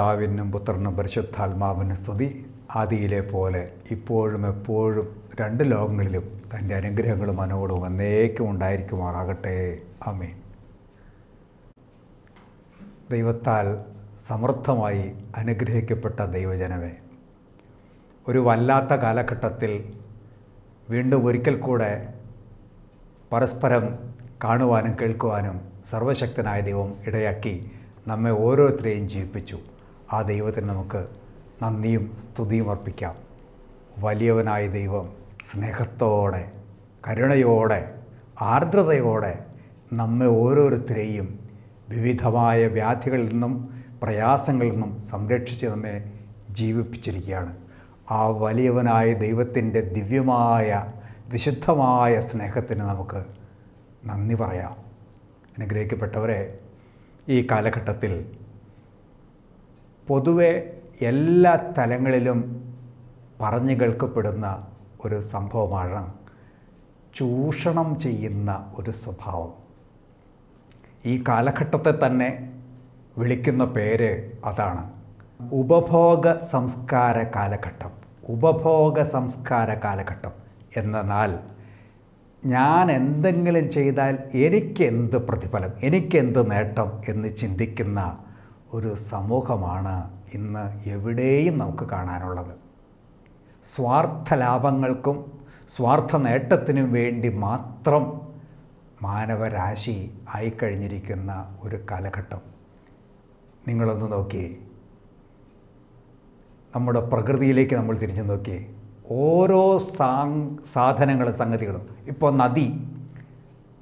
പിതാവിനും പുത്രനും പരിശുദ്ധാത്മാവിനും സ്തുതി. ആദിയിലെ പോലെ ഇപ്പോഴും എപ്പോഴും രണ്ട് ലോകങ്ങളിലും തന്റെ അനുഗ്രഹങ്ങളും മനോടും എന്നേക്കും ഉണ്ടായിരിക്കുമാറാകട്ടെ. ആമേൻ. ദൈവത്താൽ സമൃദ്ധമായി അനുഗ്രഹിക്കപ്പെട്ട ദൈവജനമേ ഒരു വല്ലാത്ത കാലഘട്ടത്തിൽ വീണ്ടും ഒരിക്കൽ കൂടെ പരസ്പരം കാണുവാനും കേൾക്കുവാനും സർവശക്തനായ ദൈവം ഇടയാക്കി നമ്മെ ഓരോരുത്തരെയും ജീവിപ്പിച്ചു. ആ ദൈവത്തിന് നമുക്ക് നന്ദിയും സ്തുതിയും അർപ്പിക്കാം. വലിയവനായ ദൈവം സ്നേഹത്തോടെ കരുണയോടെ ആർദ്രതയോടെ നമ്മെ ഓരോരുത്തരെയും വിവിധമായ വ്യാധികളിൽ നിന്നും പ്രയാസങ്ങളിൽ നിന്നും സംരക്ഷിച്ച് നമ്മെ ജീവിപ്പിച്ചിരിക്കുകയാണ്. ആ വലിയവനായ ദൈവത്തിന്റെ ദിവ്യമായ വിശുദ്ധമായ സ്നേഹത്തിന് നമുക്ക് നന്ദി പറയാം. അനുഗ്രഹിക്കപ്പെട്ടവരെ ഈ കാലഘട്ടത്തിൽ പൊതുവെ എല്ലാ തലങ്ങളിലും പറഞ്ഞു കേൾക്കപ്പെടുന്ന ഒരു സംഭവമാണ് ചൂഷണം ചെയ്യുന്ന ഒരു സ്വഭാവം. ഈ കാലഘട്ടത്തെ തന്നെ വിളിക്കുന്ന പേര് അതാണ് ഉപഭോഗ സംസ്കാര കാലഘട്ടം. ഉപഭോഗ സംസ്കാര കാലഘട്ടം എന്നാൽ ഞാൻ എന്തെങ്കിലും ചെയ്താൽ എനിക്കെന്ത് പ്രതിഫലം എനിക്കെന്ത് നേട്ടം എന്ന് ചിന്തിക്കുന്ന ഒരു സമൂഹമാണ് ഇന്ന് എവിടെയും നമുക്ക് കാണാനുള്ളത്. സ്വാർത്ഥ ലാഭങ്ങൾക്കും സ്വാർത്ഥ നേട്ടത്തിനും വേണ്ടി മാത്രം മാനവരാശി ആയിക്കഴിഞ്ഞിരിക്കുന്ന ഒരു കാലഘട്ടം. നിങ്ങളൊന്ന് നോക്കിയേ. നമ്മുടെ പ്രകൃതിയിലേക്ക് നമ്മൾ തിരിഞ്ഞു നോക്കിയേ. ഓരോ സാ സാധനങ്ങളും സംഗതികളും. ഇപ്പോൾ നദി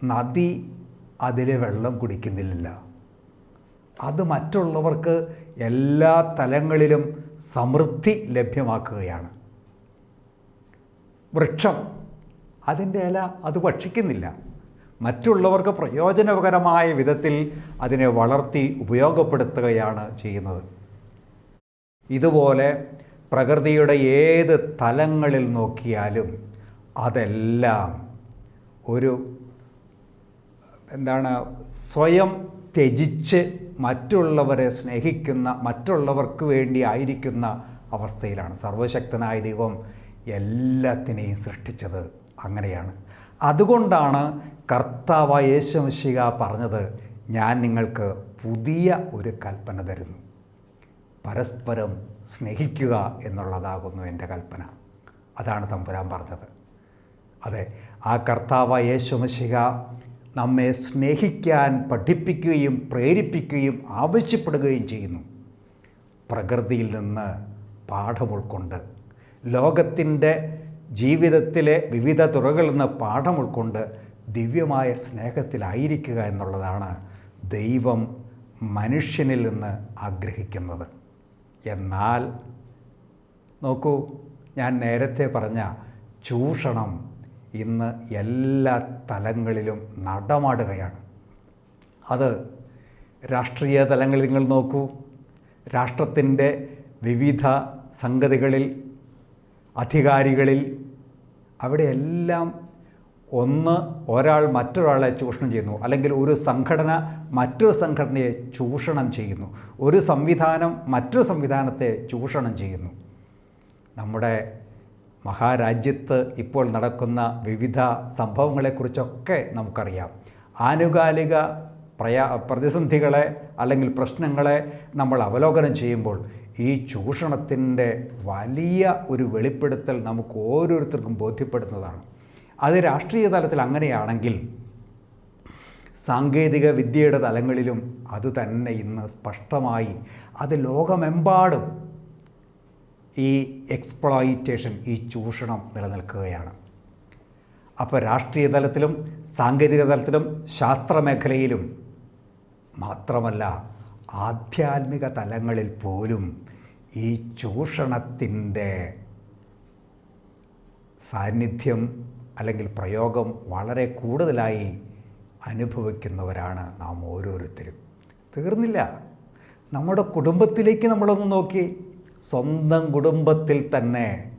നദി അതിലെ വെള്ളം കുടിക്കുന്നില്ല. അത് മറ്റുള്ളവർക്ക് എല്ലാ തലങ്ങളിലും സമൃദ്ധി ലഭ്യമാക്കുകയാണ്. വൃക്ഷം അതിന്റെ ഇല അത് ഭക്ഷിക്കുന്നില്ല. മറ്റുള്ളവർക്ക് പ്രയോജനകരമായ വിധത്തിൽ അതിനെ വളർത്തി ഉപയോഗപ്പെടുത്തുകയാണ് ചെയ്യുന്നത്. ഇതുപോലെ പ്രകൃതിയുടെ ഏത് തലങ്ങളിൽ നോക്കിയാലും അതെല്ലാം ഒരു എന്താണ് സ്വയം ത്യജിച്ച് മറ്റുള്ളവരെ സ്നേഹിക്കുന്ന മറ്റുള്ളവർക്ക് വേണ്ടി ആയിരിക്കുന്ന അവസ്ഥയിലാണ് സർവശക്തനായ ദൈവം എല്ലാത്തിനെയും സൃഷ്ടിച്ചത്. അങ്ങനെയാണ്. അതുകൊണ്ടാണ് കർത്താവ് യേശുമിശിക പറഞ്ഞത് ഞാൻ നിങ്ങൾക്ക് പുതിയ ഒരു കൽപ്പന തരുന്നു. പരസ്പരം സ്നേഹിക്കുക എന്നുള്ളതാകുന്നു എന്റെ കൽപ്പന. അതാണ് തമ്പുരാൻ പറഞ്ഞത്. അതെ ആ കർത്താവ് യേശുമശിക നമ്മെ സ്നേഹിക്കാൻ പഠിപ്പിക്കുകയും പ്രേരിപ്പിക്കുകയും ആവശ്യപ്പെടുകയും ചെയ്യുന്നു. പ്രകൃതിയിൽ നിന്ന് പാഠം ഉൾക്കൊണ്ട് ലോകത്തിന്റെ ജീവിതത്തിലെ വിവിധ തുറകളിൽ നിന്ന് പാഠം ഉൾക്കൊണ്ട് ദിവ്യമായ സ്നേഹത്തിലായിരിക്കുക എന്നുള്ളതാണ് ദൈവം മനുഷ്യനിൽ നിന്ന് ആഗ്രഹിക്കുന്നത്. എന്നാൽ നോക്കൂ ഞാൻ നേരത്തെ പറഞ്ഞ ചൂഷണം ഇന്ന് എല്ലാ തലങ്ങളിലും നടമാടുകയാണ്. അത് രാഷ്ട്രീയ തലങ്ങളിൽ നിങ്ങൾ നോക്കൂ. രാഷ്ട്രത്തിന്റെ വിവിധ സംഗതികളിൽ അധികാരികളിൽ അവിടെയെല്ലാം ഒന്ന് ഒരാൾ മറ്റൊരാളെ ചൂഷണം ചെയ്യുന്നു. അല്ലെങ്കിൽ ഒരു സംഘടന മറ്റൊരു സംഘടനയെ ചൂഷണം ചെയ്യുന്നു. ഒരു സംവിധാനം മറ്റൊരു സംവിധാനത്തെ ചൂഷണം ചെയ്യുന്നു. നമ്മുടെ മഹാരാജ്യത്ത് ഇപ്പോൾ നടക്കുന്ന വിവിധ സംഭവങ്ങളെക്കുറിച്ചൊക്കെ നമുക്കറിയാം. ആനുകാലിക പ്രയാ പ്രതിസന്ധികളെ അല്ലെങ്കിൽ പ്രശ്നങ്ങളെ നമ്മൾ അവലോകനം ചെയ്യുമ്പോൾ ഈ ചൂഷണത്തിന്റെ വലിയ ഒരു വെളിപ്പെടുത്തൽ നമുക്ക് ഓരോരുത്തർക്കും ബോധ്യപ്പെടുന്നതാണ്. അത് രാഷ്ട്രീയ തലത്തിൽ അങ്ങനെയാണെങ്കിൽ സാങ്കേതിക വിദ്യയുടെ തലങ്ങളിലും അതുതന്നെ ഇന്ന് സ്പഷ്ടമായി അത് ലോകമെമ്പാടും ഈ എക്സ്പ്ലോയിറ്റേഷൻ ഈ ചൂഷണം നിലനിൽക്കുകയാണ്. അപ്പോൾ രാഷ്ട്രീയ തലത്തിലും സാങ്കേതിക തലത്തിലും ശാസ്ത്രമേഖലയിലും മാത്രമല്ല ആധ്യാത്മിക തലങ്ങളിൽ പോലും ഈ ചൂഷണത്തിന്റെ സാന്നിധ്യം അല്ലെങ്കിൽ പ്രയോഗം വളരെ കൂടുതലായി അനുഭവിക്കുന്നവരാണ് നാം ഓരോരുത്തരും. തീർന്നില്ല. നമ്മുടെ കുടുംബത്തിലേക്ക് നമ്മളൊന്ന് നോക്കി. സ്വന്തം കുടുംബത്തിൽ തന്നെ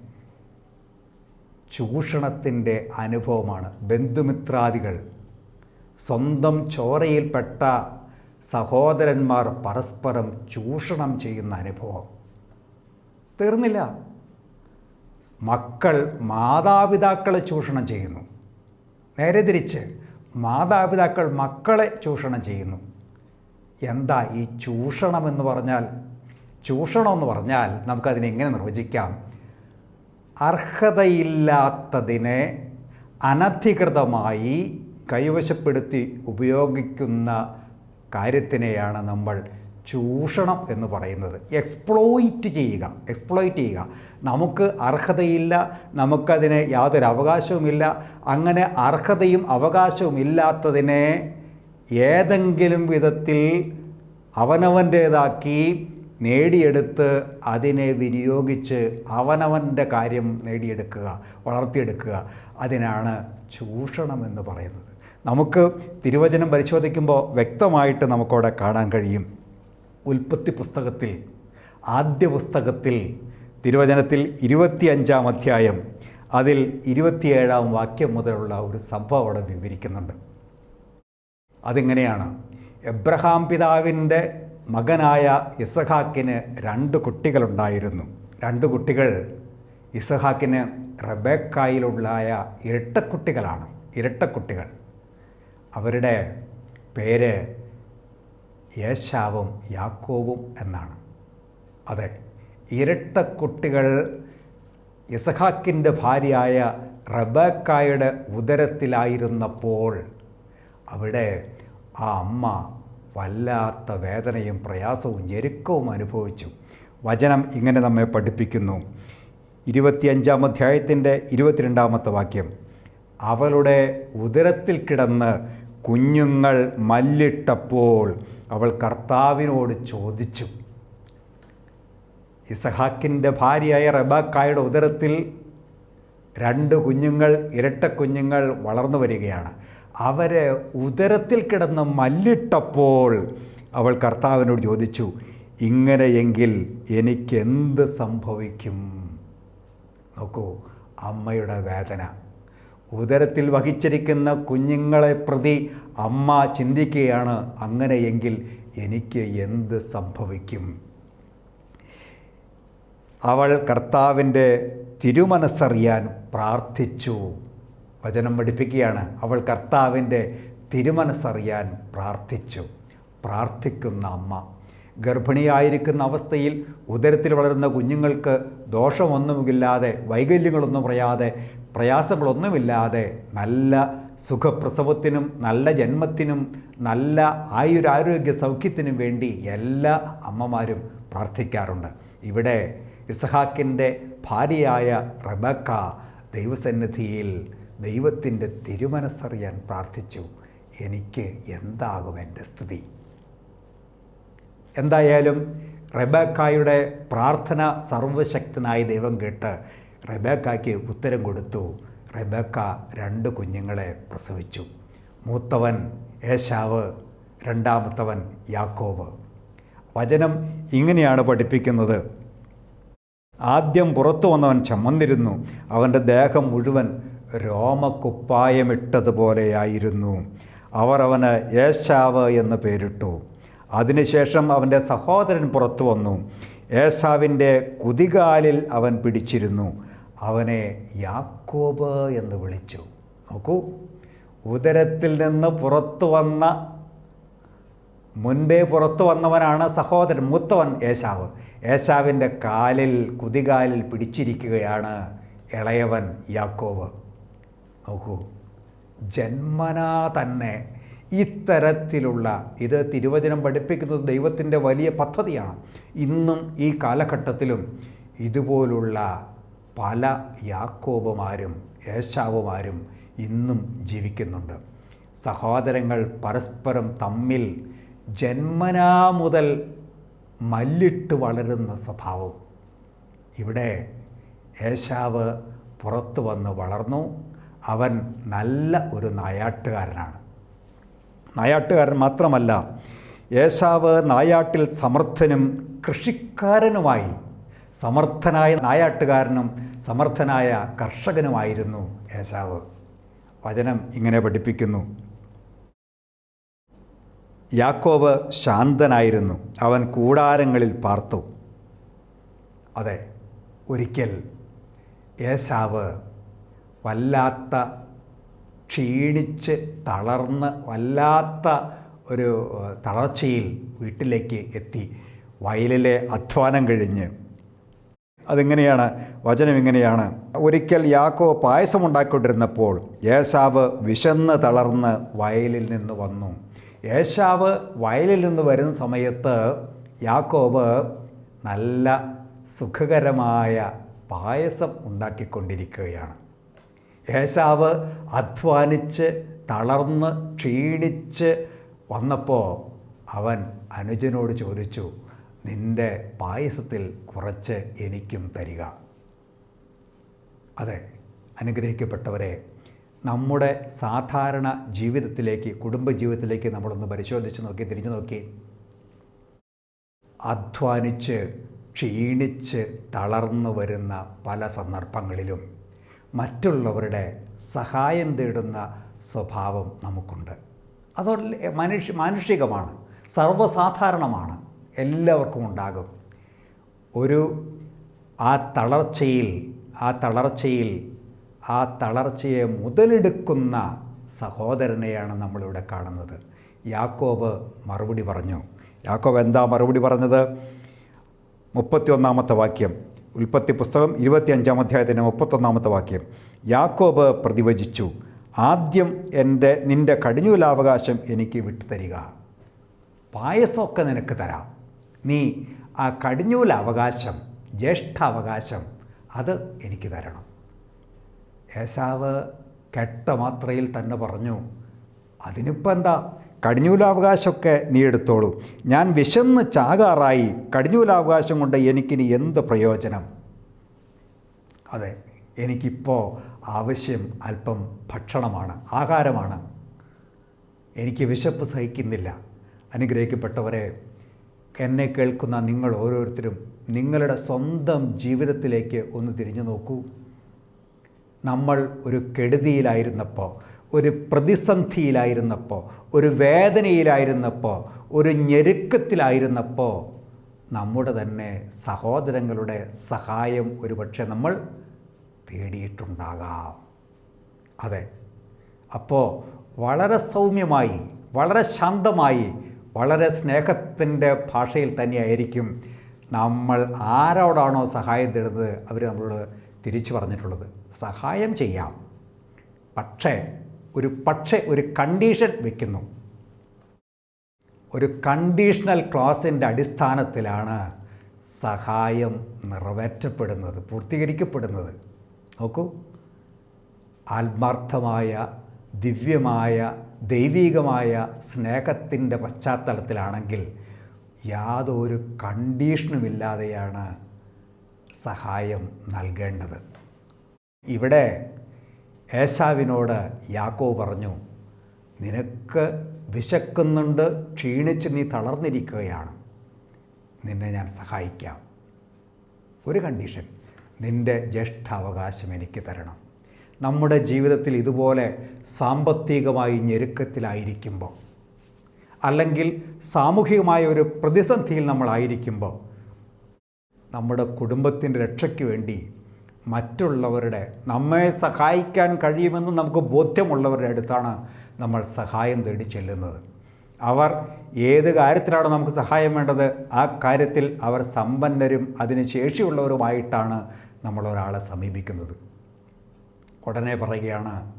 ചൂഷണത്തിന്റെ അനുഭവമാണ്. ബന്ധുമിത്രാദികൾ സ്വന്തം ചോരയിൽപ്പെട്ട സഹോദരന്മാർ പരസ്പരം ചൂഷണം ചെയ്യുന്ന അനുഭവം. തീർന്നില്ല. മക്കൾ മാതാപിതാക്കളെ ചൂഷണം ചെയ്യുന്നു. നേരെ തിരിച്ച് മാതാപിതാക്കൾ മക്കളെ ചൂഷണം ചെയ്യുന്നു. എന്താ ഈ ചൂഷണം എന്ന് പറഞ്ഞാൽ? ചൂഷണം എന്ന് പറഞ്ഞാൽ നമുക്കതിനെ എങ്ങനെ നിർവചിക്കാം? അർഹതയില്ലാത്തതിനെ അനധികൃതമായി കൈവശപ്പെടുത്തി ഉപയോഗിക്കുന്ന കാര്യത്തിനെയാണ് നമ്മൾ ചൂഷണം എന്ന് പറയുന്നത്. എക്സ്പ്ലോയിറ്റ് ചെയ്യുക. എക്സ്പ്ലോയിറ്റ് ചെയ്യുക. നമുക്ക് അർഹതയില്ല നമുക്കതിന് യാതൊരു അവകാശവുമില്ല. അങ്ങനെ അർഹതയും അവകാശവും ഇല്ലാത്തതിനെ ഏതെങ്കിലും വിധത്തിൽ അവനവന്റേതാക്കി നേടിയെടുത്ത് അതിനെ വിനിയോഗിച്ച് അവനവന്റെ കാര്യം നേടിയെടുക്കുക വളർത്തിയെടുക്കുക. അതിനാണ് ചൂഷണം എന്ന് പറയുന്നത്. നമുക്ക് തിരുവചനം പരിശോധിക്കുമ്പോൾ വ്യക്തമായിട്ട് നമുക്കവിടെ കാണാൻ കഴിയും. ഉൽപ്പത്തി പുസ്തകത്തിൽ ആദ്യ പുസ്തകത്തിൽ തിരുവചനത്തിൽ ഇരുപത്തിയഞ്ചാം അധ്യായം അതിൽ ഇരുപത്തിയേഴാം വാക്യം മുതലുള്ള ഒരു സംഭവം അവിടെ വിവരിക്കുന്നുണ്ട്. അതിങ്ങനെയാണ്. എബ്രഹാം പിതാവിന്റെ മകനായ ഇസഹാക്കിന് രണ്ട് കുട്ടികളുണ്ടായിരുന്നു. രണ്ട് കുട്ടികൾ ഇസഹാക്കിന് റബേക്കായിലുള്ളായ ഇരട്ടക്കുട്ടികളാണ് ഇരട്ടക്കുട്ടികൾ അവരുടെ പേര് യേശാവും യാക്കോവും എന്നാണ്. അതെ ഇരട്ടക്കുട്ടികൾ ഇസഹാക്കിന്റെ ഭാര്യയായ റബേക്കായുടെ ഉദരത്തിലായിരുന്നപ്പോൾ അവിടെ ആ അമ്മ വല്ലാത്ത വേദനയും പ്രയാസവും ഞെരുക്കവും അനുഭവിച്ചു. വചനം ഇങ്ങനെ നമ്മെ പഠിപ്പിക്കുന്നു. ഇരുപത്തിയഞ്ചാം അധ്യായത്തിന്റെ ഇരുപത്തിരണ്ടാമത്തെ വാക്യം. അവളുടെ ഉദരത്തിൽ കിടന്ന് കുഞ്ഞുങ്ങൾ മല്ലിട്ടപ്പോൾ അവൾ കർത്താവിനോട് ചോദിച്ചു. ഇസഹാക്കിന്റെ ഭാര്യയായ റബാക്കായുടെ ഉദരത്തിൽ രണ്ട് കുഞ്ഞുങ്ങൾ ഇരട്ട കുഞ്ഞുങ്ങൾ വളർന്നു വരികയാണ്. അവരെ ഉദരത്തിൽ കിടന്ന് മല്ലിട്ടപ്പോൾ അവൾ കർത്താവിനോട് ചോദിച്ചു ഇങ്ങനെയെങ്കിൽ എനിക്കെന്ത് സംഭവിക്കും? നോക്കൂ അമ്മയുടെ വേദന. ഉദരത്തിൽ വഹിച്ചിരിക്കുന്ന കുഞ്ഞുങ്ങളെ പ്രതി അമ്മ ചിന്തിക്കുകയാണ് അങ്ങനെയെങ്കിൽ എനിക്ക് എന്ത് സംഭവിക്കും? അവൾ കർത്താവിന്റെ തിരുമനസ്സറിയാൻ പ്രാർത്ഥിച്ചു. വചനം പഠിപ്പിക്കുകയാണ്. അവൾ കർത്താവിന്റെ തിരുമനസ്സറിയാൻ പ്രാർത്ഥിച്ചു. പ്രാർത്ഥിക്കുന്ന അമ്മ. ഗർഭിണിയായിരിക്കുന്ന അവസ്ഥയിൽ ഉദരത്തിൽ വളരുന്ന കുഞ്ഞുങ്ങൾക്ക് ദോഷമൊന്നുമില്ലാതെ വൈകല്യങ്ങളൊന്നും പറയാതെ പ്രയാസങ്ങളൊന്നുമില്ലാതെ നല്ല സുഖപ്രസവത്തിനും നല്ല ജന്മത്തിനും നല്ല ആയുരാരോഗ്യ സൗഖ്യത്തിനും വേണ്ടി എല്ലാ അമ്മമാരും പ്രാർത്ഥിക്കാറുണ്ട്. ഇവിടെ ഇസഹാക്കിന്റെ ഭാര്യയായ റബക്ക ദൈവസന്നിധിയിൽ ദൈവത്തിന്റെ തിരുമനസ്സറിയാൻ പ്രാർത്ഥിച്ചു. എനിക്ക് എന്താകും എന്റെ സ്ഥിതി? എന്തായാലും റെബേക്കായുടെ പ്രാർത്ഥന സർവശക്തനായ ദൈവം കേട്ട് റെബേക്കായ്ക്ക് ഉത്തരം കൊടുത്തു. റെബേക്ക രണ്ട് കുഞ്ഞുങ്ങളെ പ്രസവിച്ചു. മൂത്തവൻ ഏശാവ് രണ്ടാമത്തവൻ യാക്കോബ്. വചനം ഇങ്ങനെയാണ് പഠിപ്പിക്കുന്നത്. ആദ്യം പുറത്തു വന്നവൻ ചമ്മന്നിരുന്നു അവന്റെ ദേഹം മുഴുവൻ രോമക്കുപ്പായമിട്ടതുപോലെയായിരുന്നു. അവർ അവന് ഏശാവ് എന്ന് പേരിട്ടു. അതിനുശേഷം അവന്റെ സഹോദരൻ പുറത്തു വന്നു. ഏസാവിന്റെ കുതികാലിൽ അവൻ പിടിച്ചിരുന്നു. അവനെ യാക്കോബ് എന്ന് വിളിച്ചു. നോക്കൂ. ഉദരത്തിൽ നിന്ന് പുറത്തു വന്ന മുൻപേ പുറത്തു വന്നവനാണ് സഹോദരൻ മൂത്തവൻ ഏശാവ്. ഏശാവിന്റെ കാലിൽ കുതികാലിൽ പിടിച്ചിരിക്കുകയാണ് ഇളയവൻ യാക്കോവ് നോക്കൂ. ജന്മനാ തന്നെ ഇത്തരത്തിലുള്ള ഇത് തിരുവചനം പഠിപ്പിക്കുന്നത് ദൈവത്തിന്റെ വലിയ പദ്ധതിയാണ്. ഇന്നും ഈ കാലഘട്ടത്തിലും ഇതുപോലുള്ള പല യാക്കോബുമാരും യേശാവുമാരും ഇന്നും ജീവിക്കുന്നുണ്ട്. സഹോദരങ്ങൾ പരസ്പരം തമ്മിൽ ജന്മനാ മുതൽ മല്ലിട്ട് വളരുന്ന സ്വഭാവം. ഇവിടെ യേശാവ് പുറത്തു വന്ന് വളർന്നു. അവൻ നല്ല ഒരു നായാട്ടുകാരനാണ്. നായാട്ടുകാരൻ മാത്രമല്ല യേശാവ് നായാട്ടിൽ സമർത്ഥനും കൃഷിക്കാരനുമായി സമർത്ഥനായ നായാട്ടുകാരനും സമർത്ഥനായ കർഷകനുമായിരുന്നു യേശാവ് വചനം ഇങ്ങനെ പഠിപ്പിക്കുന്നു. യാക്കോബ് ശാന്തനായിരുന്നു. അവൻ കൂടാരങ്ങളിൽ പാർത്തു. അതെ ഒരിക്കൽ ഏശാവ് വല്ലാത്ത ക്ഷീണിച്ച് തളർന്ന് വല്ലാത്ത ഒരു തളർച്ചയിൽ വീട്ടിലേക്ക് എത്തി. വയലിലെ അധ്വാനം കഴിഞ്ഞ്. അതെങ്ങനെയാണ്? വചനം ഇങ്ങനെയാണ്. ഒരിക്കൽ യാക്കോ പായസം ഉണ്ടാക്കിക്കൊണ്ടിരുന്നപ്പോൾ ഏശാവ് വിശന്ന് തളർന്ന് വയലിൽ നിന്ന് വന്നു. ഏശാവ് വയലിൽ നിന്ന് വരുന്ന സമയത്ത് യാക്കോബ് നല്ല സുഖകരമായ പായസം ഉണ്ടാക്കിക്കൊണ്ടിരിക്കുകയാണ്. ഏശാവ് അധ്വാനിച്ച് തളർന്ന് ക്ഷീണിച്ച് വന്നപ്പോൾ അവൻ അനുജനോട് ചോദിച്ചു നിന്റെ പായസത്തിൽ കുറച്ച് എനിക്കും തരിക. അതെ അനുഗ്രഹിക്കപ്പെട്ടവരെ നമ്മുടെ സാധാരണ ജീവിതത്തിലേക്ക് കുടുംബജീവിതത്തിലേക്ക് നമ്മളൊന്ന് പരിശോധിച്ച് നോക്കി തിരിഞ്ഞു നോക്കി. അധ്വാനിച്ച് ക്ഷീണിച്ച് തളർന്നു വരുന്ന പല സന്ദർഭങ്ങളിലും മറ്റുള്ളവരുടെ സഹായം തേടുന്ന സ്വഭാവം നമുക്കുണ്ട്. അത് മനുഷ്യ മാനുഷികമാണ് സർവസാധാരണമാണ് എല്ലാവർക്കും ഉണ്ടാകും. ഒരു ആ തളർച്ചയിൽ ആ തളർച്ചയിൽ ആ തളർച്ചയെ മുതലെടുക്കുന്ന സഹോദരനെയാണ് നമ്മളിവിടെ കാണുന്നത്. യാക്കോബ് മറുപടി പറഞ്ഞു. യാക്കോബ് എന്താ മറുപടി പറഞ്ഞത്? മുപ്പത്തിയൊന്നാമത്തെ വാക്യം. ഉൽപ്പത്തി പുസ്തകം ഇരുപത്തിയഞ്ചാം അധ്യായത്തിന്റെ മുപ്പത്തൊന്നാമത്തെ വാക്യം. യാക്കോബ് പ്രതിവചിച്ചു ആദ്യം എന്റെ നിന്റെ കടിഞ്ഞൂലാവകാശം എനിക്ക് വിട്ടുതരിക. പായസമൊക്കെ നിനക്ക് തരാം. നീ ആ കടിഞ്ഞൂലാവകാശം ജ്യേഷ്ഠാവകാശം അത് എനിക്ക് തരണം. ഏശാവ് കെട്ട മാത്രയിൽ തന്നെ പറഞ്ഞു അതിനിപ്പോൾ എന്താ? കടിഞ്ഞൂലാവകാശമൊക്കെ നീ എടുത്തോളൂ ഞാൻ വിശന്ന് ചാകാറായി കടിഞ്ഞൂലാവകാശം കൊണ്ട് എനിക്കിനി എന്ത് പ്രയോജനം? അതെ എനിക്കിപ്പോൾ ആവശ്യം അല്പം ഭക്ഷണമാണ് ആഹാരമാണ്. എനിക്ക് വിശപ്പ് സഹിക്കുന്നില്ല. അനുഗ്രഹിക്കപ്പെട്ടവരെ എന്നെ കേൾക്കുന്ന നിങ്ങൾ ഓരോരുത്തരും നിങ്ങളുടെ സ്വന്തം ജീവിതത്തിലേക്ക് ഒന്ന് തിരിഞ്ഞു നോക്കൂ. നമ്മൾ ഒരു കെടുതിയിലായിരുന്നപ്പോൾ ഒരു പ്രതിസന്ധിയിലായിരുന്നപ്പോൾ ഒരു വേദനയിലായിരുന്നപ്പോൾ ഒരു ഞെരുക്കത്തിലായിരുന്നപ്പോൾ നമ്മുടെ തന്നെ സഹോദരങ്ങളുടെ സഹായം ഒരുപക്ഷെ നമ്മൾ തേടിയിട്ടുണ്ടാകാം. അതെ. അപ്പോൾ വളരെ സൗമ്യമായി വളരെ ശാന്തമായി വളരെ സ്നേഹത്തിന്റെ ഭാഷയിൽ തന്നെയായിരിക്കും നമ്മൾ ആരോടാണോ സഹായം തേടുന്നത് അവർ നമ്മളോട് തിരിച്ചു പറഞ്ഞിട്ടുള്ളത്. സഹായം ചെയ്യാം. പക്ഷേ ഒരു പക്ഷേ ഒരു കണ്ടീഷൻ വെക്കുന്നു. ഒരു കണ്ടീഷണൽ ക്ലോസിന്റെ അടിസ്ഥാനത്തിലാണ് സഹായം നിറവേറ്റപ്പെടുന്നത് പൂർത്തീകരിക്കപ്പെടുന്നത്. നോക്കൂ. ആത്മാർത്ഥമായ ദിവ്യമായ ദൈവീകമായ സ്നേഹത്തിന്റെ പശ്ചാത്തലത്തിലാണെങ്കിൽ യാതൊരു കണ്ടീഷനുമില്ലാതെയാണ് സഹായം നൽകേണ്ടത്. ഇവിടെ ഏശാവിനോട് യാക്കോ പറഞ്ഞു നിനക്ക് വിശക്കുന്നുണ്ട് ക്ഷീണിച്ച് നീ തളർന്നിരിക്കുകയാണ്. നിന്നെ ഞാൻ സഹായിക്കാം. ഒരു കണ്ടീഷൻ. നിന്റെ ജ്യേഷ്ഠാവകാശം എനിക്ക് തരണം. നമ്മുടെ ജീവിതത്തിൽ ഇതുപോലെ സാമ്പത്തികമായി ഞെരുക്കത്തിലായിരിക്കുമ്പോൾ അല്ലെങ്കിൽ സാമൂഹികമായ ഒരു പ്രതിസന്ധിയിൽ നമ്മളായിരിക്കുമ്പോൾ നമ്മുടെ കുടുംബത്തിന്റെ രക്ഷയ്ക്ക് വേണ്ടി മറ്റുള്ളവരുടെ നമ്മെ സഹായിക്കാൻ കഴിയുമെന്ന് നമുക്ക് ബോധ്യമുള്ളവരുടെ അടുത്താണ് നമ്മൾ സഹായം തേടി ചെല്ലുന്നത്. അവർ ഏത് കാര്യത്തിലാണ് നമുക്ക് സഹായം വേണ്ടത്? ആ കാര്യത്തിൽ അവർ സമ്പന്നരും അതിന് ശേഷിയുള്ളവരുമായിട്ടാണ് നമ്മൾ ഒരാളെ സമീപിക്കുന്നത്. ഉടനെ പറയുകയാണ്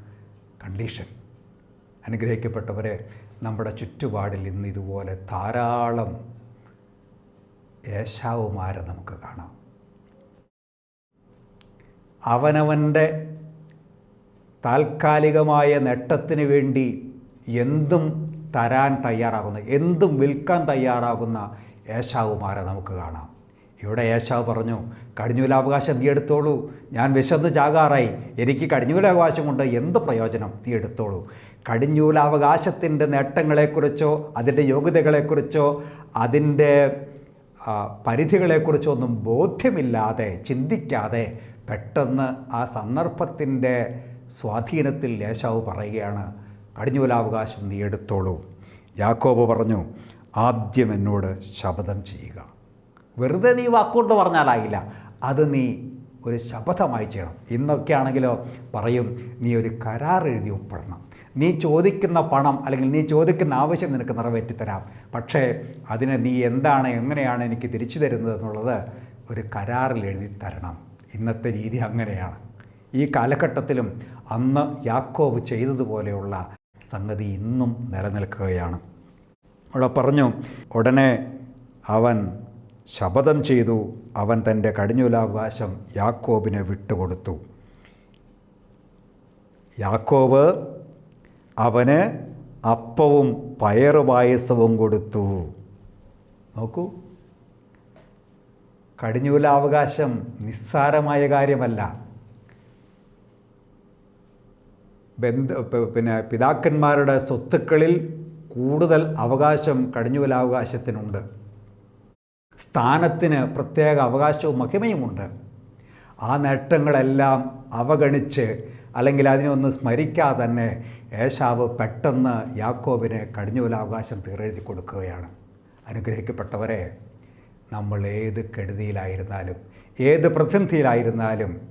കണ്ടീഷൻ. അനുഗ്രഹിക്കപ്പെട്ടവരെ നമ്മുടെ ചുറ്റുപാടിൽ ഇന്ന് ഇതുപോലെ ധാരാളം ഏശാവുമാരെ നമുക്ക് കാണാം. അവനവന്റെ താൽക്കാലികമായ നേട്ടത്തിന് വേണ്ടി എന്തും തരാൻ തയ്യാറാകുന്ന എന്തും വിൽക്കാൻ തയ്യാറാകുന്ന ഏശാവുമാരെ നമുക്ക് കാണാം. ഇവിടെ ഏശാവ് പറഞ്ഞു കടിഞ്ഞൂലാവകാശം നീ എടുത്തോളൂ. ഞാൻ വിശന്ന് ചാകാറായി. എനിക്ക് കടിഞ്ഞൂലാവകാശം കൊണ്ട് എന്ത് പ്രയോജനം? നീ എടുത്തോളൂ. കടിഞ്ഞൂലാവകാശത്തിന്റെ നേട്ടങ്ങളെക്കുറിച്ചോ അതിന്റെ യോഗ്യതകളെക്കുറിച്ചോ അതിന്റെ പരിധികളെക്കുറിച്ചോ ഒന്നും ബോധ്യമില്ലാതെ ചിന്തിക്കാതെ പെട്ടെന്ന് ആ സന്ദർഭത്തിന്റെ സ്വാധീനത്തിൽ ലേശാവ് പറയുകയാണ് കടിഞ്ഞൂലാവകാശം നീ എടുത്തോളൂ. യാക്കോബ് പറഞ്ഞു ആദ്യം എന്നോട് ശപഥം ചെയ്യുക. വെറുതെ നീ വാക്കുകൊണ്ട് പറഞ്ഞാലായില്ല അത് നീ ഒരു ശപഥമായി ചെയ്യണം. ഇന്നൊക്കെ ആണെങ്കിലോ പറയും നീ ഒരു കരാർ എഴുതി ഒപ്പിടണം. നീ ചോദിക്കുന്ന പണം അല്ലെങ്കിൽ നീ ചോദിക്കുന്ന ആവശ്യം നിനക്ക് നിറവേറ്റിത്തരാം പക്ഷേ അതിനെ നീ എന്താണ് എങ്ങനെയാണ് എനിക്ക് തിരിച്ചു തരുന്നത് എന്നുള്ളത് ഒരു കരാറിൽ എഴുതി തരണം. ഇന്നത്തെ രീതി അങ്ങനെയാണ്. ഈ കാലഘട്ടത്തിലും അന്ന് യാക്കോബ് ചെയ്തതുപോലെയുള്ള സംഗതി ഇന്നും നിലനിൽക്കുകയാണ്. അവിടെ പറഞ്ഞു ഉടനെ അവൻ ശപഥം ചെയ്തു അവൻ തന്റെ കടിഞ്ഞൂലാവകാശം യാക്കോബിനെ വിട്ടുകൊടുത്തു. യാക്കോബ് അവന് അപ്പവും പയറുപായസവും കൊടുത്തു. നോക്കൂ. കടിഞ്ഞൂലാവകാശം നിസ്സാരമായ കാര്യമല്ല. ബന്ധ പിന്നെ പിതാക്കന്മാരുടെ സ്വത്തുക്കളിൽ കൂടുതൽ അവകാശം കടിഞ്ഞൂലാവകാശത്തിനുണ്ട്. സ്ഥാനത്തിന് പ്രത്യേക അവകാശവും മഹിമയുമുണ്ട്. ആ നേട്ടങ്ങളെല്ലാം അവഗണിച്ച് അല്ലെങ്കിൽ അതിനെ ഒന്ന് സ്മരിക്കാതെ തന്നെ ഏശാവ് പെട്ടെന്ന് യാക്കോബിന് കടിഞ്ഞൂലാവകാശം തീരെഴുതി കൊടുക്കുകയാണ്. അനുഗ്രഹിക്കപ്പെട്ടവരെ നമ്മൾ ഏത് കെടുതിയിലായിരുന്നാലും ഏത് പ്രതിസന്ധിയിലായിരുന്നാലും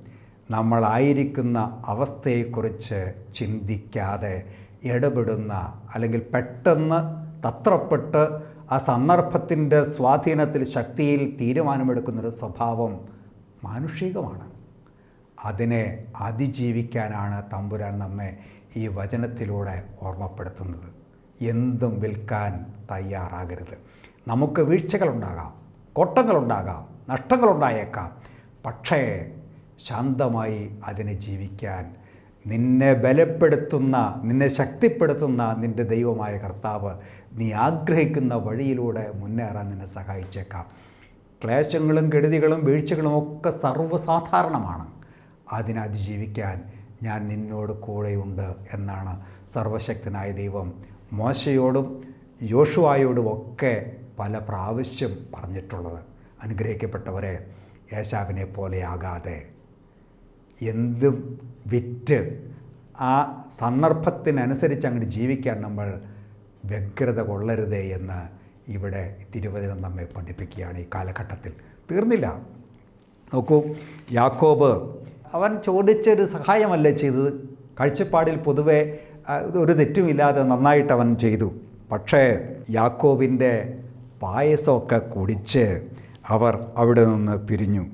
നമ്മളായിരിക്കുന്ന അവസ്ഥയെക്കുറിച്ച് ചിന്തിക്കാതെ ഇടപെടുന്ന അല്ലെങ്കിൽ പെട്ടെന്ന് തത്രപ്പെട്ട് ആ സന്ദർഭത്തിന്റെ സ്വാധീനത്തിൽ ശക്തിയിൽ തീരുമാനമെടുക്കുന്നൊരു സ്വഭാവം മാനുഷികമാണ്. അതിനെ അതിജീവിക്കാനാണ് തമ്പുരാൻ നമ്മെ ഈ വചനത്തിലൂടെ ഓർമ്മപ്പെടുത്തുന്നത്. എന്തും വിൽക്കാൻ തയ്യാറാകരുത്. നമുക്ക് വീഴ്ചകളുണ്ടാകാം. കോട്ടങ്ങളുണ്ടാകാം നഷ്ടങ്ങളുണ്ടായേക്കാം. പക്ഷേ ശാന്തമായി അതിനെ ജീവിക്കാൻ നിന്നെ ബലപ്പെടുത്തുന്ന നിന്നെ ശക്തിപ്പെടുത്തുന്ന നിന്റെ ദൈവമായ കർത്താവ് നീ ആഗ്രഹിക്കുന്ന വഴിയിലൂടെ മുന്നേറാൻ നിന്നെ സഹായിച്ചേക്കാം. ക്ലേശങ്ങളും കെടുതികളും വീഴ്ചകളും ഒക്കെ സർവസാധാരണമാണ്. അതിനെ അതിജീവിക്കാൻ ഞാൻ നിന്നോട് കൂടെയുണ്ട് എന്നാണ് സർവശക്തനായ ദൈവം മോശയോടും യോഷുവായോടും ഒക്കെ പല പ്രാവശ്യം പറഞ്ഞിട്ടുള്ളത്. അനുഗ്രഹിക്കപ്പെട്ടവരെ യേശാവിനെ പോലെയാകാതെ എന്തും വിറ്റ് ആ സന്ദർഭത്തിനനുസരിച്ച് അങ്ങോട്ട് ജീവിക്കാൻ നമ്മൾ വ്യഗ്രത കൊള്ളരുതേ എന്ന് ഇവിടെ തിരുവചനം നമ്മെ പഠിപ്പിക്കുകയാണ് ഈ കാലഘട്ടത്തിൽ. തീർന്നില്ല. നോക്കൂ യാക്കോബ് അവൻ ചോദിച്ചൊരു സഹായമല്ലേ ചെയ്തത്? കാഴ്ചപ്പാടിൽ പൊതുവെ ഒരു തെറ്റുമില്ലാതെ നന്നായിട്ട് അവൻ ചെയ്തു. പക്ഷേ യാക്കോബിന്റെ പായസമൊക്കെ കുടിച്ച് അവർ അവിടെ നിന്ന് പിരിഞ്ഞു.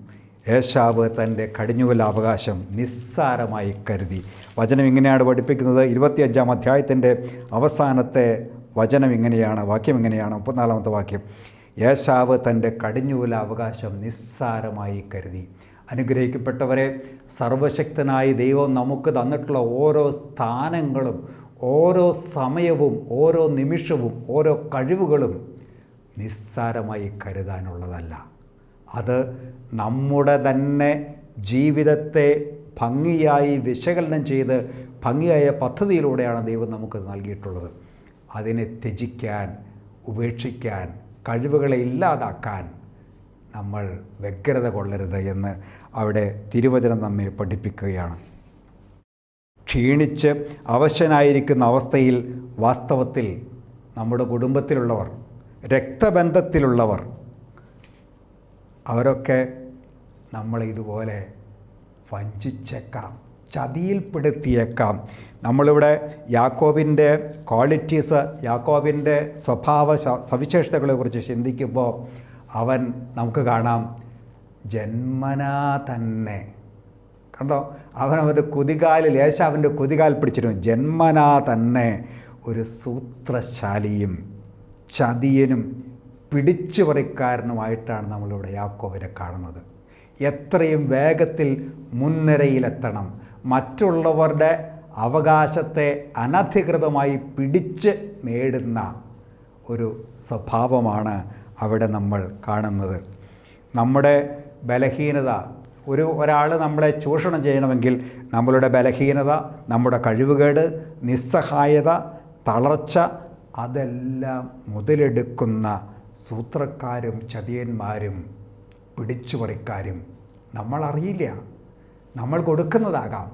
ഏശാവ് തന്റെ കടിഞ്ഞുവൽ അവകാശം നിസ്സാരമായി കരുതി. വചനം ഇങ്ങനെയാണ് പഠിപ്പിക്കുന്നത്. ഇരുപത്തിയഞ്ചാം അധ്യായത്തിന്റെ അവസാനത്തെ വചനം ഇങ്ങനെയാണ് വാക്യം ഇങ്ങനെയാണ് മുപ്പത്തിനാലാമത്തെ വാക്യം. യേശാവ് തന്റെ കടിഞ്ഞൂല അവകാശം നിസ്സാരമായി കരുതി. അനുഗ്രഹിക്കപ്പെട്ടവരെ സർവശക്തനായ ദൈവം നമുക്ക് തന്നിട്ടുള്ള ഓരോ സ്ഥാനങ്ങളും ഓരോ സമയവും ഓരോ നിമിഷവും ഓരോ കഴിവുകളും നിസ്സാരമായി കരുതാനുള്ളതല്ല. അത് നമ്മുടെ തന്നെ ജീവിതത്തെ ഭംഗിയായി വിശകലനം ചെയ്ത് ഭംഗിയായ പദ്ധതിയിലൂടെയാണ് ദൈവം നമുക്ക് നൽകിയിട്ടുള്ളത്. അതിനെ ത്യജിക്കാൻ ഉപേക്ഷിക്കാൻ കഴിവുകളെ ഇല്ലാതാക്കാൻ നമ്മൾ വ്യഗ്രത കൊള്ളരുത് എന്ന് അവിടെ തിരുവചനം നമ്മെ പഠിപ്പിക്കുകയാണ്. ക്ഷീണിച്ച് അവശനായിരിക്കുന്ന അവസ്ഥയിൽ വാസ്തവത്തിൽ നമ്മുടെ കുടുംബത്തിലുള്ളവർ രക്തബന്ധത്തിലുള്ളവർ അവരൊക്കെ നമ്മളെ ഇതുപോലെ വഞ്ചിച്ചേക്കാം ചതിയിൽപ്പെടുത്തിയേക്കാം. നമ്മളിവിടെ യാക്കോബിന്റെ ക്വാളിറ്റീസ് യാക്കോബിന്റെ സ്വഭാവ സവിശേഷതകളെക്കുറിച്ച് ചിന്തിക്കുമ്പോൾ അവൻ നമുക്ക് കാണാം ജന്മനാ തന്നെ. കണ്ടോ? അവൻ അവന്റെ കുതികാലിൽ യേശാവിന്റെ കുതികാൽ പിടിച്ചിരുന്നു. ജന്മനാ തന്നെ ഒരു സൂത്രശാലിയും ചതിയനും പിടിച്ചുപറിക്കാരനുമായിട്ടാണ് നമ്മളിവിടെ യാക്കോവിനെ കാണുന്നത്. എത്രയും വേഗത്തിൽ മുൻനിരയിലെത്തണം. മറ്റുള്ളവരുടെ അവകാശത്തെ അനധികൃതമായി പിടിച്ച് നേടുന്ന ഒരു സ്വഭാവമാണ് അവിടെ നമ്മൾ കാണുന്നത്. നമ്മുടെ ബലഹീനത ഒരു ഒരാൾ നമ്മളെ ചൂഷണം ചെയ്യണമെങ്കിൽ നമ്മളുടെ ബലഹീനത നമ്മുടെ കഴിവുകേട് നിസ്സഹായത തളർച്ച അതെല്ലാം മുതലെടുക്കുന്ന സൂത്രക്കാരും ചതിയന്മാരും പിടിച്ചുപറിക്കാരും നമ്മളറിയില്ല. നമ്മൾ കൊടുക്കുന്നതാകാം.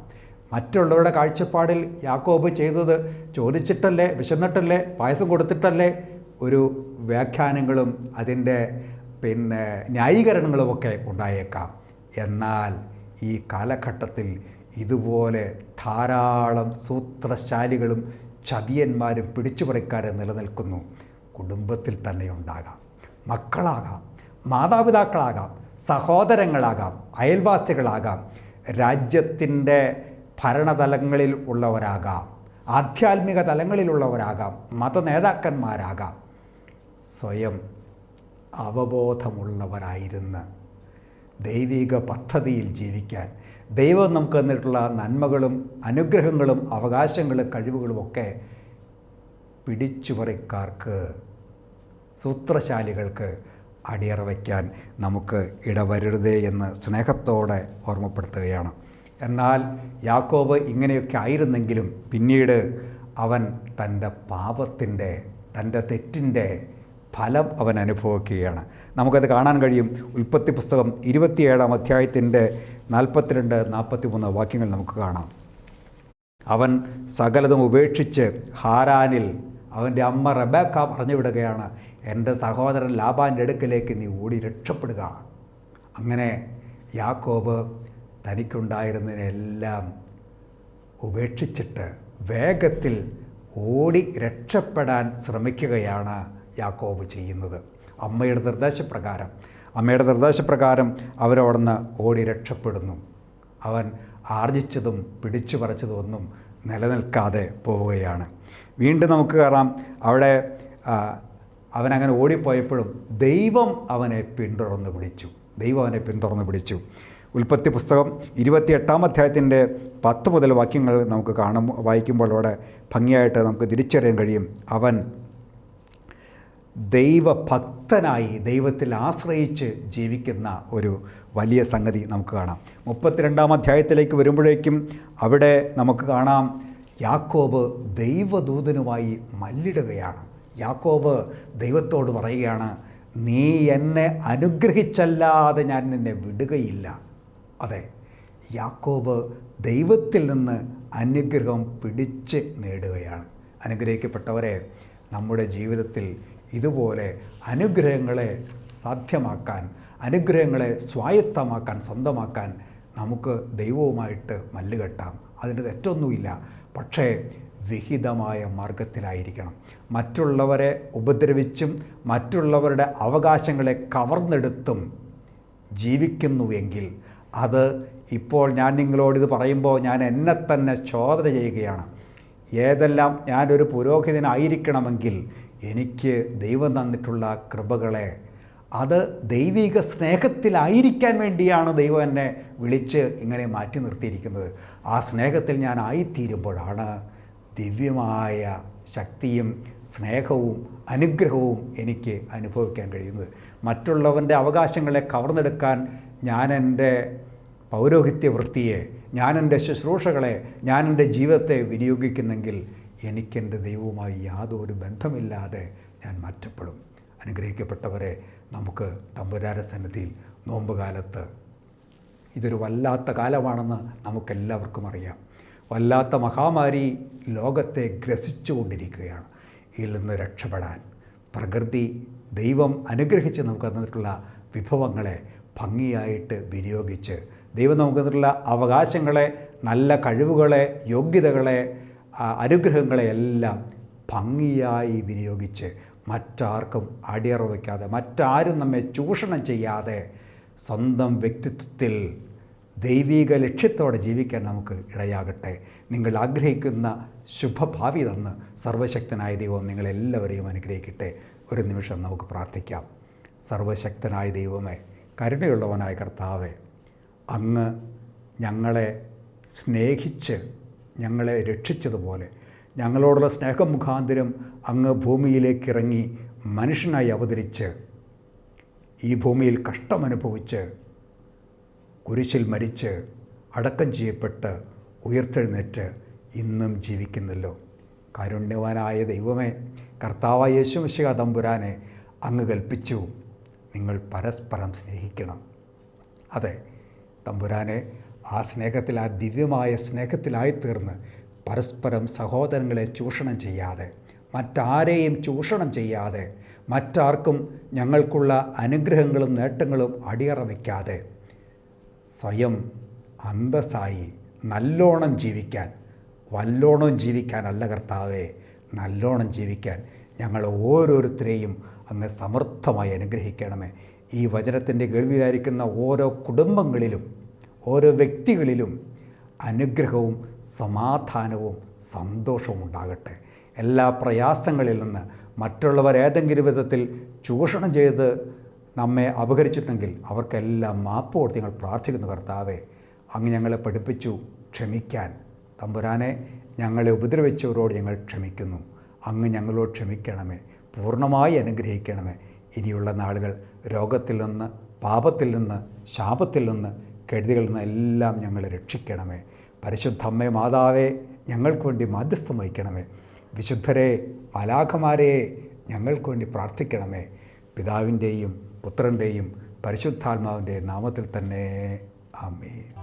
മറ്റുള്ളവരുടെ കാഴ്ചപ്പാടിൽ യാക്കോബ് ചെയ്തത് ചോദിച്ചിട്ടല്ലേ വിശന്നിട്ടല്ലേ പായസം കൊടുത്തിട്ടല്ലേ? ഒരു വ്യാഖ്യാനങ്ങളും അതിന്റെ പിന്നെ ന്യായീകരണങ്ങളുമൊക്കെ ഉണ്ടായേക്കാം. എന്നാൽ ഈ കാലഘട്ടത്തിൽ ഇതുപോലെ ധാരാളം സൂത്രശാലികളും ചതിയന്മാരും പിടിച്ചുപറിക്കാരും നിലനിൽക്കുന്നു. കുടുംബത്തിൽ തന്നെ ഉണ്ടാകാം. മക്കളാകാം മാതാപിതാക്കളാകാം സഹോദരങ്ങളാകാം അയൽവാസികളാകാം രാജ്യത്തിന്റെ ഭരണതലങ്ങളിൽ ഉള്ളവരാകാം ആധ്യാത്മിക തലങ്ങളിലുള്ളവരാകാം മത നേതാക്കന്മാരാകാം. സ്വയം അവബോധമുള്ളവരായിരുന്ന് ദൈവിക പദ്ധതിയിൽ ജീവിക്കാൻ ദൈവം നമുക്ക് തന്നിട്ടുള്ള നന്മകളും അനുഗ്രഹങ്ങളും അവകാശങ്ങളും കഴിവുകളും ഒക്കെ പിടിച്ചുപറിക്കാർക്ക് സൂത്രശാലികൾക്ക് അടിയറ വയ്ക്കാൻ നമുക്ക് ഇടവരരുതേ എന്ന് സ്നേഹത്തോടെ ഓർമ്മപ്പെടുത്തുകയാണ്. എന്നാൽ യാക്കോബ് ഇങ്ങനെയൊക്കെ ആയിരുന്നെങ്കിലും പിന്നീട് അവൻ തന്റെ പാപത്തിന്റെ തന്റെ തെറ്റിന്റെ ഫലം അവൻ അനുഭവിക്കുകയാണ്. നമുക്കത് കാണാൻ കഴിയും. ഉൽപ്പത്തി പുസ്തകം ഇരുപത്തിയേഴാം അധ്യായത്തിന്റെ നാൽപ്പത്തിരണ്ട് നാൽപ്പത്തി മൂന്ന് വാക്യങ്ങൾ നമുക്ക് കാണാം. അവൻ സകലതും ഉപേക്ഷിച്ച് ഹാരാനിൽ അവന്റെ അമ്മ റബേക്ക പറഞ്ഞു വിടുകയാണ് എന്റെ സഹോദരൻ ലാബാന്റെ അടുക്കലേക്ക് നീ ഓടി രക്ഷപ്പെടുക. അങ്ങനെ യാക്കോബ് തനിക്കുണ്ടായിരുന്നതിനെല്ലാം ഉപേക്ഷിച്ചിട്ട് വേഗത്തിൽ ഓടി രക്ഷപ്പെടാൻ ശ്രമിക്കുകയാണ് യാക്കോബ് ചെയ്യുന്നത്. അമ്മയുടെ നിർദ്ദേശപ്രകാരം അമ്മയുടെ നിർദ്ദേശപ്രകാരം അവരവിടുന്ന് ഓടി രക്ഷപ്പെടുന്നു. അവൻ ആർജിച്ചതും പിടിച്ചു പറിച്ചതുമൊന്നും നിലനിൽക്കാതെ പോവുകയാണ്. വീണ്ടും നമുക്ക് കാണാം അവിടെ അവനങ്ങനെ ഓടിപ്പോയപ്പോഴും ദൈവം അവനെ പിന്തുടർന്ന് പിടിച്ചു. ദൈവം അവനെ പിന്തുടർന്ന് പിടിച്ചു. ഉൽപ്പത്തി പുസ്തകം ഇരുപത്തിയെട്ടാം അധ്യായത്തിന്റെ പത്ത് മുതൽ വാക്യങ്ങൾ നമുക്ക് കാണും വായിക്കുമ്പോൾ അവിടെ ഭംഗിയായിട്ട് നമുക്ക് തിരിച്ചറിയാൻ കഴിയും. അവൻ ദൈവഭക്തനായി ദൈവത്തിൽ ആശ്രയിച്ച് ജീവിക്കുന്ന ഒരു വലിയ സംഗതി നമുക്ക് കാണാം. മുപ്പത്തിരണ്ടാം അധ്യായത്തിലേക്ക് വരുമ്പോഴേക്കും അവിടെ നമുക്ക് കാണാം യാക്കോബ് ദൈവദൂതനുമായി മല്ലിടുകയാണ്. യാക്കോബ് ദൈവത്തോട് പറയുകയാണ് നീ എന്നെ അനുഗ്രഹിച്ചല്ലാതെ ഞാൻ നിന്നെ വിടുകയില്ല. അതെ യാക്കോബ് ദൈവത്തിൽ നിന്ന് അനുഗ്രഹം പിടിച്ച് നേടുകയാണ്. അനുഗ്രഹിക്കപ്പെട്ടവരെ നമ്മുടെ ജീവിതത്തിൽ ഇതുപോലെ അനുഗ്രഹങ്ങളെ സാധ്യമാക്കാൻ അനുഗ്രഹങ്ങളെ സ്വായത്തമാക്കാൻ സ്വന്തമാക്കാൻ നമുക്ക് ദൈവവുമായിട്ട് മല്ലുകെട്ടാം. അതിന് തെറ്റൊന്നുമില്ല. പക്ഷേ വിഹിതമായ മാർഗത്തിലായിരിക്കണം മറ്റുള്ളവരെ ഉപദ്രവിച്ചും മറ്റുള്ളവരുടെ അവകാശങ്ങളെ കവർന്നെടുത്തും ജീവിക്കുന്നുവെങ്കിൽ അത് ഇപ്പോൾ ഞാൻ നിങ്ങളോട് ഇത് പറയുമ്പോൾ ഞാൻ എന്നെ തന്നെ ചോദന ചെയ്യുകയാണ്. ഏതെല്ലാം ഞാനൊരു പുരോഹിതനായിരിക്കണമെങ്കിൽ എനിക്ക് ദൈവം തന്നിട്ടുള്ള കൃപകളെ അത് ദൈവിക സ്നേഹത്തിലായിരിക്കാൻ വേണ്ടിയാണ് ദൈവം എന്നെ വിളിച്ച് ഇങ്ങനെ മാറ്റി നിർത്തിയിരിക്കുന്നത്. ആ സ്നേഹത്തിൽ ഞാൻ ആയിത്തീരുമ്പോഴാണ് ദിവ്യമായ ശക്തിയും സ്നേഹവും അനുഗ്രഹവും എനിക്ക് അനുഭവിക്കാൻ കഴിയുന്നത്. മറ്റുള്ളവന്റെ അവകാശങ്ങളെ കവർന്നെടുക്കാൻ ഞാൻ എന്റെ പൗരോഹിത്യ വൃത്തിയെ ഞാൻ എന്റെ ശുശ്രൂഷകളെ ഞാൻ എന്റെ ജീവിതത്തെ വിനിയോഗിക്കുന്നെങ്കിൽ എനിക്കെന്റെ ദൈവവുമായി യാതൊരു ബന്ധമില്ലാതെ ഞാൻ മാറ്റപ്പെടും. അനുഗ്രഹിക്കപ്പെട്ടവരെ നമുക്ക് തമ്പുരാര സന്നിധിയിൽ നോമ്പുകാലത്ത് ഇതൊരു വല്ലാത്ത കാലമാണെന്ന് നമുക്കെല്ലാവർക്കും അറിയാം. വല്ലാത്ത മഹാമാരി ലോകത്തെ ഗ്രസിച്ചുകൊണ്ടിരിക്കുകയാണ് ഇതിൽ നിന്ന് രക്ഷപ്പെടാൻ പ്രകൃതി ദൈവം അനുഗ്രഹിച്ച് നമുക്ക് തന്നിട്ടുള്ള വിഭവങ്ങളെ ഭംഗിയായിട്ട് വിനിയോഗിച്ച് ദൈവം നമുക്ക് തന്നിട്ടുള്ള അവകാശങ്ങളെ നല്ല കഴിവുകളെ യോഗ്യതകളെ ആ, അനുഗ്രഹങ്ങളെ എല്ലാം ഭംഗിയായി വിനിയോഗിച്ച് മറ്റാർക്കും അടിയറ വയ്ക്കാതെ മറ്റാരും നമ്മെ ചൂഷണം ചെയ്യാതെ സ്വന്തം വ്യക്തിത്വത്തിൽ ദൈവിക ലക്ഷ്യത്തോടെ ജീവിക്കാൻ നമുക്ക് ഇടയാകട്ടെ. നിങ്ങൾ ആഗ്രഹിക്കുന്ന ശുഭഭാവി തന്ന് സർവശക്തനായ ദൈവം നിങ്ങളെല്ലാവരെയും അനുഗ്രഹിക്കട്ടെ. ഒരു നിമിഷം നമുക്ക് പ്രാർത്ഥിക്കാം. സർവശക്തനായ ദൈവമേ കരുണയുള്ളവനായ കർത്താവേ അങ്ങ് ഞങ്ങളെ സ്നേഹിച്ച് ഞങ്ങളെ രക്ഷിച്ചതുപോലെ ഞങ്ങളോടുള്ള സ്നേഹം മുഖാന്തരം അങ്ങ് ഭൂമിയിലേക്ക് ഇറങ്ങി മനുഷ്യനായി അവതരിച്ച് ഈ ഭൂമിയിൽ കഷ്ടമനുഭവിച്ച് കുരിശിൽ മരിച്ച് അടക്കം ചെയ്യപ്പെട്ട് ഉയർത്തെഴുന്നേറ്റ് ഇന്നും ജീവിക്കുന്നല്ലോ. കാരുണ്യവാനായ ദൈവമേ കർത്താവായ യേശുമിശിക തമ്പുരാനെ അങ്ങ് കൽപ്പിച്ചു. നിങ്ങൾ പരസ്പരം സ്നേഹിക്കണം. അതെ തമ്പുരാനെ ആ സ്നേഹത്തിൽ ആ ദിവ്യമായ സ്നേഹത്തിലായിത്തീർന്ന് പരസ്പരം സഹോദരങ്ങളെ ചൂഷണം ചെയ്യാതെ മറ്റാരെയും ചൂഷണം ചെയ്യാതെ മറ്റാർക്കും ഞങ്ങൾക്കുള്ള അനുഗ്രഹങ്ങളും നേട്ടങ്ങളും അടിയറ വയ്ക്കാതെ സ്വയം അന്തസ്സായി നല്ലോണം ജീവിക്കാൻ വല്ലോണം ജീവിക്കാനല്ല കർത്താവേ നല്ലോണം ജീവിക്കാൻ ഞങ്ങൾ ഓരോരുത്തരെയും അങ്ങ് സമർത്ഥമായി അനുഗ്രഹിക്കണമേ. ഈ വചനത്തിന്റെ കേൾവിയിലായിരിക്കുന്ന ഓരോ കുടുംബങ്ങളിലും ഓരോ വ്യക്തികളിലും അനുഗ്രഹവും സമാധാനവും സന്തോഷവും ഉണ്ടാകട്ടെ. എല്ലാ പ്രയാസങ്ങളിൽ നിന്ന് മറ്റുള്ളവർ ഏതെങ്കിലും വിധത്തിൽ ചൂഷണം ചെയ്ത് നമ്മെ അപകരിച്ചിട്ടുണ്ടെങ്കിൽ അവർക്കെല്ലാം മാപ്പ് കൊടുത്ത് ഞങ്ങൾ പ്രാർത്ഥിക്കുന്നു കർത്താവെ. അങ്ങ് ഞങ്ങളെ പഠിപ്പിച്ചു ക്ഷമിക്കാൻ. തമ്പുരാനെ ഞങ്ങളെ ഉപദ്രവിച്ചവരോട് ഞങ്ങൾ ക്ഷമിക്കുന്നു. അങ്ങ് ഞങ്ങളോട് ക്ഷമിക്കണമേ. പൂർണമായി അനുഗ്രഹിക്കണമേ. ഇനിയുള്ള നാളുകൾ രോഗത്തിൽ നിന്ന് പാപത്തിൽ നിന്ന് ശാപത്തിൽ നിന്ന് കെടുതികളിൽ നിന്ന് എല്ലാം ഞങ്ങളെ രക്ഷിക്കണമേ. പരിശുദ്ധ അമ്മേ മാതാവേ ഞങ്ങൾക്ക് വേണ്ടി മാധ്യസ്ഥം വഹിക്കണമേ. വിശുദ്ധരെ മലാഖമാരെ ഞങ്ങൾക്ക് വേണ്ടി പ്രാർത്ഥിക്കണമേ. പിതാവിന്റെയും പുത്രന്റെയും പരിശുദ്ധാത്മാവിന്റെ നാമത്തിൽ തന്നെ ആമേ